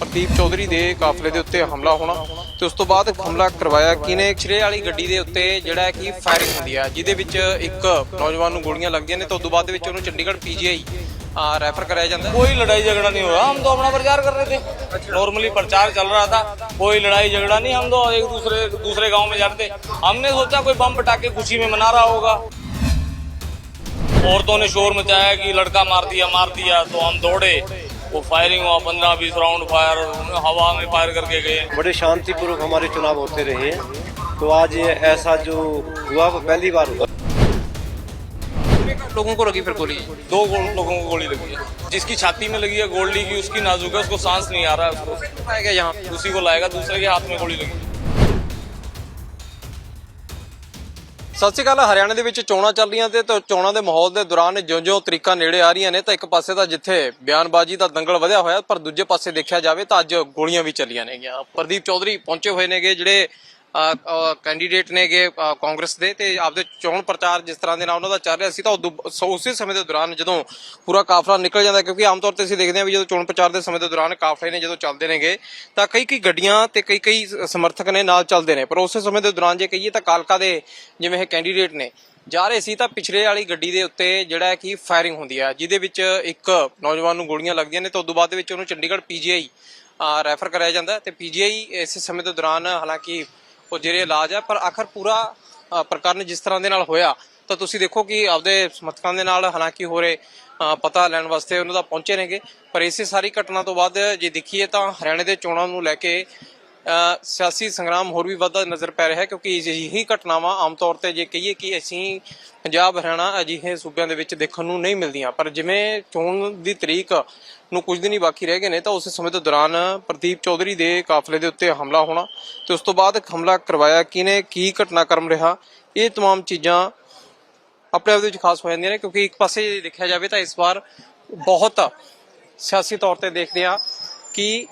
ਪ੍ਰਦੀਪ ਚੌਧਰੀ ਦੇ ਕਾਫਲੇ ਦੇ ਉੱਤੇ ਹਮਲਾ ਹੋਣਾ ਤੇ ਉਸ ਤੋਂ ਬਾਅਦ ਹਮਲਾ ਕਰਵਾਇਆ ਕਿਨੇ ਛਰੇ ਵਾਲੀ ਗੱਡੀ ਦੇ ਉੱਤੇ ਜਿਹੜਾ ਕਿ ਫਾਇਰਿੰਗ ਹੁੰਦੀ ਆ ਜਿਹਦੇ ਵਿੱਚ ਇੱਕ ਨੌਜਵਾਨ ਨੂੰ ਗੋਲੀਆਂ ਲੱਗਦੀਆਂ ਨੇ ਤੇ ਉਸ ਤੋਂ ਬਾਅਦ ਦੇ ਵਿੱਚ ਉਹਨੂੰ ਚੰਡੀਗੜ੍ਹ ਪੀਜੀਆਈ ਰੈਫਰ ਕਰਾਇਆ ਜਾਂਦਾ कोई लड़ाई झगड़ा नहीं हो रहा हम तो अपना प्रचार कर रहे थे नॉर्मली प्रचार चल रहा था कोई लड़ाई झगड़ा नहीं हम तो एक दूसरे दूसरे गांव में जाते हमने सोचा कोई बम पटाके खुशी में मना रहा होगा औरतों ने शोर मचाया कि लड़का मार दिया मार दिया तो हम दौड़े वो फायरिंग हुआ पंद्रह बीस राउंड फायर हवा में फायर करके गए। बड़े शांतिपूर्वक हमारे चुनाव होते रहे। हैं तो आज ये ऐसा जो हुआ वो पहली बार हुआ। लोगों को लगी फिर गोली? दो लोगों को गोली लगी है। जिसकी छाती में लगी है गोली की उसकी नाजुक है उसको सांस नहीं आ रहा है उसको। लाएगा यहाँ उसी को लाएगा दूसरे के हाथ में गोली लगी। ਸਤਿ ਸ਼੍ਰੀ ਅਕਾਲ, ਹਰਿਆਣਾ ਦੇ ਵਿੱਚ ਚੋਣਾਂ ਚੱਲ ਰਹੀਆਂ ਤੇ ਚੋਣਾਂ ਦੇ ਮਾਹੌਲ ਦੇ ਦੌਰਾਨ ਜਿਉਂ-ਜਿਉਂ ਤਰੀਕਾ ਨੇੜੇ ਆ ਰਹੀਆਂ ਨੇ, ਤਾਂ ਇੱਕ ਪਾਸੇ ਤਾਂ ਜਿੱਥੇ ਬਿਆਨਬਾਜ਼ੀ ਦਾ ਦੰਗਲ ਵਧਿਆ ਹੋਇਆ, ਪਰ ਦੂਜੇ ਪਾਸੇ ਦੇਖਿਆ ਜਾਵੇ ਤਾਂ ਅੱਜ ਗੋਲੀਆਂ ਵੀ ਚੱਲੀਆਂ ਨੇਗੀਆਂ। ਪ੍ਰਦੀਪ ਚੌਧਰੀ ਪਹੁੰਚੇ ਹੋਏ ਨੇਗੇ, ਜਿਹੜੇ ਕੈਂਡੀਡੇਟ ਨੇਗੇ ਕਾਂਗਰਸ ਦੇ ਤੇ ਆਪਦੇ ਚੋਣ ਪ੍ਰਚਾਰ ਜਿਸ ਤਰ੍ਹਾਂ ਦੇ ਨਾਲ ਉਹਨਾਂ ਦਾ ਚੱਲ ਰਿਹਾ ਸੀ, ਤਾਂ ਉਸੇ ਸਮੇਂ ਦੇ ਦੌਰਾਨ ਜਦੋਂ ਪੂਰਾ ਕਾਫਲਾ ਨਿਕਲ ਜਾਂਦਾ, ਕਿਉਂਕਿ ਆਮ ਤੌਰ ਤੇ ਅਸੀਂ ਦੇਖਦੇ ਹਾਂ ਵੀ ਜਦੋਂ ਚੋਣ ਪ੍ਰਚਾਰ ਦੇ ਸਮੇਂ ਦੇ ਦੌਰਾਨ ਕਾਫਲੇ ਨੇ ਜਦੋਂ ਚੱਲਦੇ ਨੇਗੇ, ਤਾਂ ਕਈ ਕਈ ਗੱਡੀਆਂ ਤੇ ਕਈ ਕਈ ਸਮਰਥਕ ਨੇ ਨਾਲ ਚੱਲਦੇ ਨੇ, ਪਰ ਉਸੇ ਸਮੇਂ ਦੇ ਦੌਰਾਨ ਜੇ ਕਹੀਏ ਤਾਂ ਕਾਲਕਾ ਦੇ ਜਿਵੇਂ ਇਹ ਕੈਂਡੀਡੇਟ ਨੇ ਜਾ ਰਹੇ ਸੀ, ਤਾਂ ਪਿਛਲੇ ਵਾਲੀ ਗੱਡੀ ਦੇ ਉੱਤੇ ਜਿਹੜਾ ਕਿ ਫਾਇਰਿੰਗ ਹੁੰਦੀ ਹੈ ਜਿਹਦੇ ਵਿੱਚ ਇੱਕ ਨੌਜਵਾਨ ਨੂੰ ਗੋਲੀਆਂ ਲੱਗਦੀਆਂ ਨੇ, ਤੇ ਉਸ ਤੋਂ ਬਾਅਦ ਦੇ ਵਿੱਚ ਉਹਨੂੰ ਚੰਡੀਗੜ੍ਹ ਪੀਜੀਆਈ ਰੈਫਰ ਕਰਾਇਆ ਜਾਂਦਾ ਹੈ ਤੇ ਪੀਜੀਆਈ ਇਸ ਸਮੇਂ ਦੇ ਦੌਰਾਨ ਹਾਲਾਂਕਿ ਉਹ ਜਿਹੜੇ ਇਲਾਜ ਹੈ ਪਰ ਆਖਰ ਪੂਰਾ ਪ੍ਰਕਰਨ ਜਿਸ ਤਰ੍ਹਾਂ ਦੇ ਨਾਲ ਹੋਇਆ ਤਾਂ ਤੁਸੀਂ ਦੇਖੋ ਕਿ ਆਪਦੇ ਸਮਰਥਕਾਂ ਦੇ ਨਾਲ ਹਾਲਾਂਕਿ ਹੋਰੇ ਅ, ਪਤਾ ਲੈਣ ਵਾਸਤੇ ਉਹਨਾਂ ਦਾ ਪਹੁੰਚੇ ਨੇਗੇ ਪਰ ਇਸੇ ਸਾਰੀ ਘਟਨਾ ਤੋਂ ਬਾਅਦ ਜੇ ਦੇਖੀਏ ਤਾਂ ਹਰਿਆਣੇ ਦੇ ਚੋਣਾਂ ਨੂੰ ਲੈ ਕੇ ਸਿਆਸੀ ਸੰਗਰਾਮ ਹੋਰ ਵੀ ਵੱਧਦਾ ਨਜ਼ਰ ਪੈ ਰਿਹਾ ਹੈ ਕਿਉਂਕਿ ਇਹੀ ਘਟਨਾਵਾਂ ਆਮ ਤੌਰ ਤੇ ਜੇ ਕਹੀਏ ਕਿ ਅਸੀਂ ਪੰਜਾਬ ਹਰਿਆਣਾ ਅਜਿਹੇ ਸੂਬਿਆਂ ਦੇ ਵਿੱਚ ਦੇਖਣ ਨੂੰ ਨਹੀਂ ਮਿਲਦੀਆਂ ਪਰ ਜਿਵੇਂ ਚੋਣ ਦੀ ਤਰੀਕ ਨੂੰ ਕੁਝ ਦਿਨ ਹੀ ਬਾਕੀ ਰਹਿ ਗਏ ਨੇ ਤਾਂ ਉਸੇ ਸਮੇਂ ਦੇ ਦੌਰਾਨ ਪ੍ਰਦੀਪ ਚੌਧਰੀ ਦੇ ਕਾਫਲੇ ਦੇ ਉੱਤੇ ਹਮਲਾ ਹੋਣਾ ਤੇ ਉਸ ਤੋਂ ਬਾਅਦ ਹਮਲਾ ਕਰਵਾਇਆ ਕਿਨੇ ਕੀ ਘਟਨਾਕ੍ਰਮ ਰਿਹਾ ਇਹ तमाम ਚੀਜ਼ਾਂ ਆਪਣੇ ਆਪ ਦੇ ਵਿੱਚ ਖਾਸ ਹੋ ਜਾਂਦੀਆਂ ਨੇ ਕਿਉਂਕਿ ਇੱਕ ਪਾਸੇ ਜੇ ਦੇਖਿਆ ਜਾਵੇ ਤਾਂ ਇਸ ਵਾਰ ਬਹੁਤ ਸਿਆਸੀ ਤੌਰ ਤੇ ਦੇਖਦੇ ਆ ਕਿ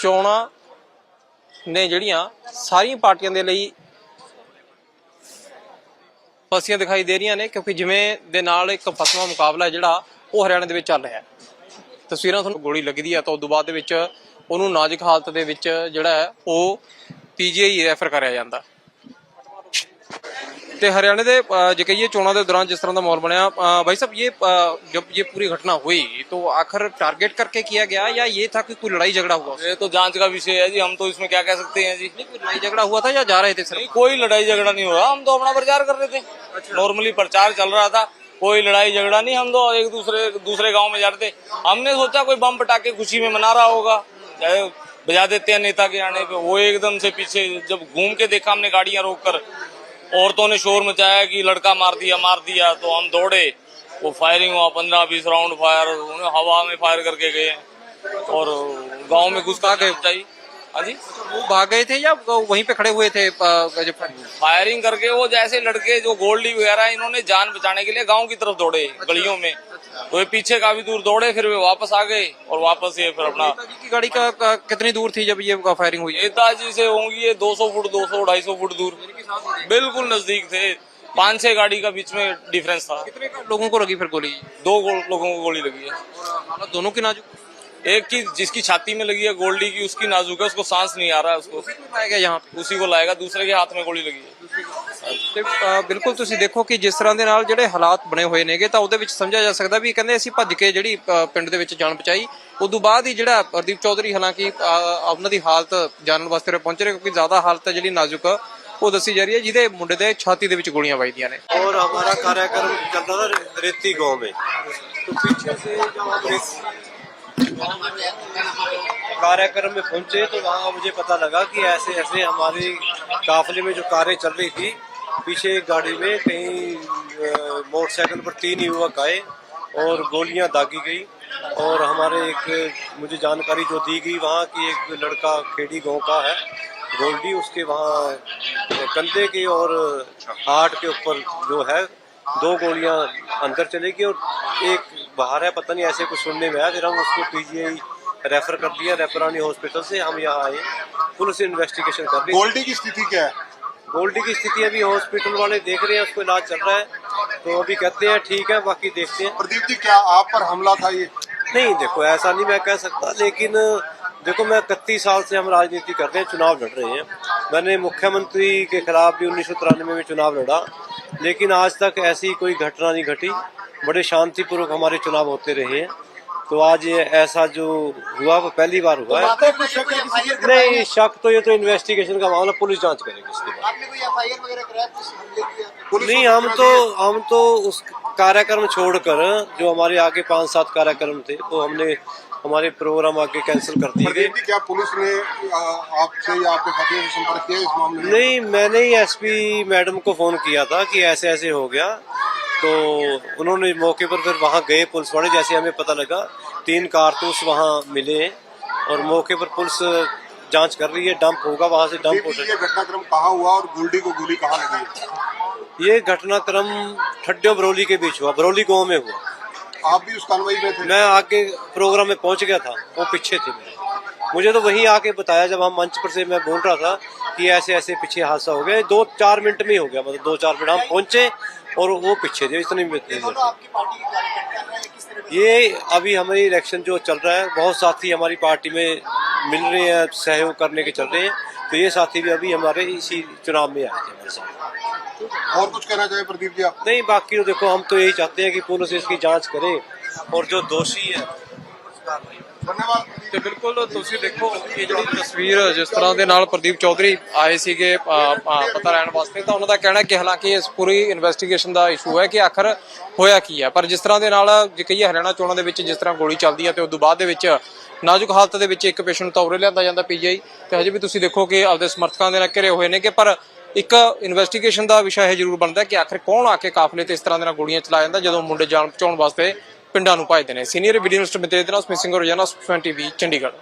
ਚੋਣਾਂ ਨੇ ਜਿਹੜੀਆਂ ਸਾਰੀਆਂ ਪਾਰਟੀਆਂ ਦੇ ਲਈ ਫਸੀਆਂ ਦਿਖਾਈ ਦੇ ਰਹੀਆਂ ਨੇ, ਕਿਉਂਕਿ ਜਿਵੇਂ ਦੇ ਨਾਲ ਇੱਕ ਫਸਵਾ ਮੁਕਾਬਲਾ ਜਿਹੜਾ ਉਹ ਹਰਿਆਣਾ ਦੇ ਵਿੱਚ ਚੱਲ ਰਿਹਾ ਹੈ। ਤਸਵੀਰਾਂ ਤੁਹਾਨੂੰ ਗੋਲੀ ਲੱਗਦੀ ਹੈ ਤਾਂ ਉਸ ਤੋਂ ਬਾਅਦ ਦੇ ਵਿੱਚ ਉਹਨੂੰ ਨਾਜ਼ੁਕ ਹਾਲਤ ਦੇ ਵਿੱਚ ਜਿਹੜਾ ਹੈ ਉਹ ਪੀਜੀਆਈ ਰੈਫਰ ਕਰਿਆ ਜਾਂਦਾ। ਤੇ ਹਰਿਆਣੇ ਦੇ ਜੇ ਕਹੀਏ ਚੋਣਾਂ ਦੇ ਦੌਰਾਨ ਜਿਸ ਤਰ੍ਹਾਂ ਦਾ ਮਾਹੌਲ ਬਣਿਆ ਭਾਈ ਸਾਹਿਬ ਇਹ जब ये पूरी घटना हुई तो आखिर टारगेट करके किया गया या ये था कि कोई लड़ाई झगड़ा हुआ ये तो जाँच का विषय है जी हम तो इसमें क्या कह सकते हैं जी कोई लड़ाई झगड़ा हुआ था या जा रहे थे सर कोई लड़ाई झगड़ा नहीं हुआ हम तो अपना प्रचार कर रहे थे नॉर्मली प्रचार चल रहा था कोई लड़ाई झगड़ा नहीं हम तो एक दूसरे दूसरे गाँव में जा जाते हमने सोचा कोई बम पटाखे खुशी में मना रहा होगा चाहे बजा देते हैं नेता के आने पे वो एकदम से पीछे जब घूम के देखा हमने गाड़ियाँ रोक कर औरतों ने शोर मचाया कि लड़का मार दिया मार दिया तो हम दौड़े। वो फायरिंग हुआ, पंद्रह बीस राउंड फायर हवा में फायर करके गए। और गाँव में घुस गए चाहिए। हाँ जी। वो भाग गए थे या वहीं पे खड़े हुए थे जब फायरिंग करके वो जैसे लड़के जो गोल्डी वगैरह इन्होंने जान बचाने के लिए गाँव की तरफ़ दौड़े अच्छा। गलियों में। तो ये पीछे काफ़ी दूर दौड़े फिर वे वापस आ गए और वापस ये फिर अपना की गाड़ी का, का कितनी दूर थी जब ये फायरिंग हुई? नेताजी से होंगी ये 200 फुट 200 250 फुट दूर। बिल्कुल नज़दीक थे। पाँच छह गाड़ी का बीच में डिफरेंस था। कितने लोगों को लगी फिर गोली? दो लोगों को गोली लगी है। दोनों की नाजुक? एक की जिसकी छाती में लगी है गोल्डी की उसकी नाजुक है उसको सांस नहीं आ रहा है उसको पाया गया यहाँ पे उसी को लाएगा दूसरे के हाथ में गोली लगी है ਤੇ ਅ, ਬਿਲਕੁਲ ਤੁਸੀਂ ਦੇਖੋ ਕਿ ਜਿਸ ਤਰ੍ਹਾਂ ਦੇ ਨਾਲ ਜਿਹੜੇ ਹਾਲਾਤ ਬਣੇ ਹੋਏ ਨੇਗੇ ਤਾਂ ਉਹਦੇ ਵਿੱਚ ਸਮਝਿਆ ਜਾ ਸਕਦਾ ਵੀ ਕਹਿੰਦੇ ਅਸੀਂ ਭੱਜ ਕੇ ਜਿਹੜੀ ਅ, ਪਿੰਡ ਦੇ ਵਿੱਚ ਜਾਨ ਬਚਾਈ ਉਦੋਂ ਬਾਅਦ ਹੀ ਜਿਹੜਾ ਪ੍ਰਦੀਪ ਚੌਧਰੀ ਹਾਲਾਂਕਿ ਅ, ਉਹਨਾਂ ਦੀ ਹਾਲਤ ਜਾਣਨ ਵਾਸਤੇ ਉਰੇ ਪਹੁੰਚ ਰਹੇ ਕਿਉਂਕਿ ਜ਼ਿਆਦਾ ਹਾਲਤ ਹੈ ਜਿਹੜੀ ਨਾਜ਼ੁਕ ਉਹ ਦੱਸੀ ਜਾ ਰਹੀ ਹੈ ਜਿਹਦੇ ਮੁੰਡੇ ਦੇ ਛਾਤੀ ਦੇ ਵਿੱਚ ਗੋਲੀਆਂ ਵੱਜਦੀਆਂ ਨੇ और हमारा कार्यक्रम चल रहा था रेती गांव में तो पीछे से जब हम रेती कार्यक्रम में पहुँचे तो वहाँ मुझे पता लगा कि ऐसे ऐसे हमारे काफले में जो कारें चल रही थी, पीछे एक गाड़ी में कहीं मोटरसाइकिल पर तीन युवक आए और गोलियाँ दागी गई और हमारे एक, मुझे जानकारी जो दी गई वहाँ की एक लड़का खेड़ी गाँव का है, गोल्डी उसके वहाँ, कंधे के और हार्ट के ऊपर जो है, दो गोलियाँ अंदर चलेगी और एक बाहर है पता नहीं ऐसे कुछ सुनने में आया फिर हम उसको पीजीआई रेफर कर दिया रेफरानी हॉस्पिटल से हम यहाँ आए पुलिस इन्वेस्टिगेशन कर रही गोल्डी की स्थिति क्या है? गोल्डी की स्थिति अभी हॉस्पिटल वाले देख रहे हैं उसको इलाज चल रहा है तो अभी कहते हैं ठीक है बाकी देखते हैं। प्रदीप जी क्या आप पर हमला था ये? नहीं देखो ऐसा नहीं मैं कह सकता लेकिन देखो मैं इकतीस साल से हम राजनीति कर रहे हैं चुनाव लड़ रहे हैं। मैंने मुख्यमंत्री के खिलाफ भी उन्नीस सौ तिरानवे में चुनाव लड़ा लेकिन आज तक ऐसी कोई घटना नहीं घटी। बड़े शांतिपूर्वक हमारे चुनाव होते रहे। हैं तो आज ये ऐसा जो हुआ वो पहली बार हुआ है। के- नहीं शक तो ये तो इन्वेस्टिगेशन का मामला पुलिस जाँच करेगी इसके बाद। नहीं हम तो हम तो उस कार्यक्रम छोड़कर जो हमारे आगे पाँच सात कार्यक्रम थे वो तो हमने हमारे प्रोग्राम आगे कैंसिल कर दिए। गए क्या पुलिस ने आपसे या आपके साथियों से संपर्क किया इस मामले में? नहीं मैंने ही एसपी मैडम को फ़ोन किया था कि ऐसे ऐसे हो गया। तो उन्होंने मौके पर फिर वहाँ गए पुलिस वाले जैसे हमें पता लगा तीन कारतूस वहाँ मिले और मौके पर पुलिस जाँच कर रही है डंप होगा वहाँ से डंप प्रदीप जी, हो ये घटनाक्रम कहाँ हुआ और गुलडी को गोली कहाँ लगी है ये घटनाक्रम ठड्डो बरौली के बीच हुआ बरौली गाँव में हुआ। आप भी उस कार्रवाई में थे? मैं आगे प्रोग्राम में पहुँच गया था वो पीछे थे मेरे। मुझे तो वहीं आके बताया जब हम मंच पर से मैं बोल रहा था कि ऐसे ऐसे पीछे हादसा हो गया दो चार मिनट में ही हो गया मतलब दो चार मिनट हम पहुँचे और वो पीछे थे इतनी ये हैं या अभी हमारी इलेक्शन जो चल रहा है बहुत साथी हमारी पार्टी में मिल रहे हैं सहयोग करने के चल रहे हैं। तो ये साथी भी अभी हमारे इसी चुनाव में आए थे हमारे साथ। और कुछ कहना चाहे प्रदीप जी आप? नहीं बाकी तो देखो हम तो यही चाहते हैं कि पुलिस इसकी जाँच करे। और जो दोषी है धन्यवाद। ਤੇ ਬਿਲਕੁਲ ਤੁਸੀਂ ਦੇਖੋ ਇਹ ਜਿਹੜੀ ਤਸਵੀਰ ਜਿਸ ਤਰ੍ਹਾਂ ਦੇ ਨਾਲ ਪ੍ਰਦੀਪ ਚੌਧਰੀ ਆਏ ਸੀਗੇ ਪਤਾ ਲੈਣ ਵਾਸਤੇ, ਤਾਂ ਉਹਨਾਂ ਦਾ ਕਹਿਣਾ ਕਿ ਹਾਲਾਂਕਿ ਇਸ ਪੂਰੀ ਇਨਵੈਸਟੀਗੇਸ਼ਨ ਦਾ ਇਸ਼ੂ ਹੈ ਕਿ ਆਖਰ ਹੋਇਆ ਕੀ ਹੈ। ਪਰ ਜਿਸ ਤਰ੍ਹਾਂ ਦੇ ਨਾਲ ਜੇ ਕਹੀਏ ਹਰਿਆਣਾ ਚੋਣਾਂ ਦੇ ਵਿੱਚ ਜਿਸ ਤਰ੍ਹਾਂ ਗੋਲੀ ਚੱਲਦੀ ਹੈ ਤੇ ਉਸ ਤੋਂ ਬਾਅਦ ਦੇ ਵਿੱਚ ਨਾਜ਼ੁਕ ਹਾਲਤ ਦੇ ਵਿੱਚ ਇੱਕ ਪੇਸ਼ੈਂਟ ਤਾਂ ਉਰੇ ਲਿਆਂਦਾ ਜਾਂਦਾ ਪੀਜੀਆਈ। ਤੇ ਹਜੇ ਵੀ ਤੁਸੀਂ ਦੇਖੋ ਕਿ ਆਪਦੇ ਸਮਰਥਕਾਂ ਦੇ ਨਾਲ ਘਿਰੇ ਹੋਏ ਨੇ ਕਿ ਪਰ ਇੱਕ ਇਨਵੈਸਟੀਗੇਸ਼ਨ ਦਾ ਵਿਸ਼ਾ ਇਹ ਜ਼ਰੂਰ ਬਣਦਾ ਕਿ ਆਖਰ ਕੌਣ ਆ ਕੇ ਕਾਫਲੇ ਤੇ ਇਸ ਤਰ੍ਹਾਂ ਦੇ ਨਾਲ ਗੋਲੀਆਂ ਚਲਾ ਜਾਂਦਾ, ਜਦੋਂ ਮੁੰਡੇ ਜਾਣ ਬਚਾਉਣ ਵਾਸਤੇ ਪਿੰਡਾਂ ਨੂੰ ਭਜਦੇ ਨੇ। ਸੀਨੀਅਰ ਵੀਡੀਓ ਮਿਸਟਰ ਮਿੱਤੇ ਦੇ ਨਾਲ ਸਿੰਘ ਰੋਜ਼ਾਨਾ 20 ਟੀਵੀ ਚੰਡੀਗੜ੍ਹ।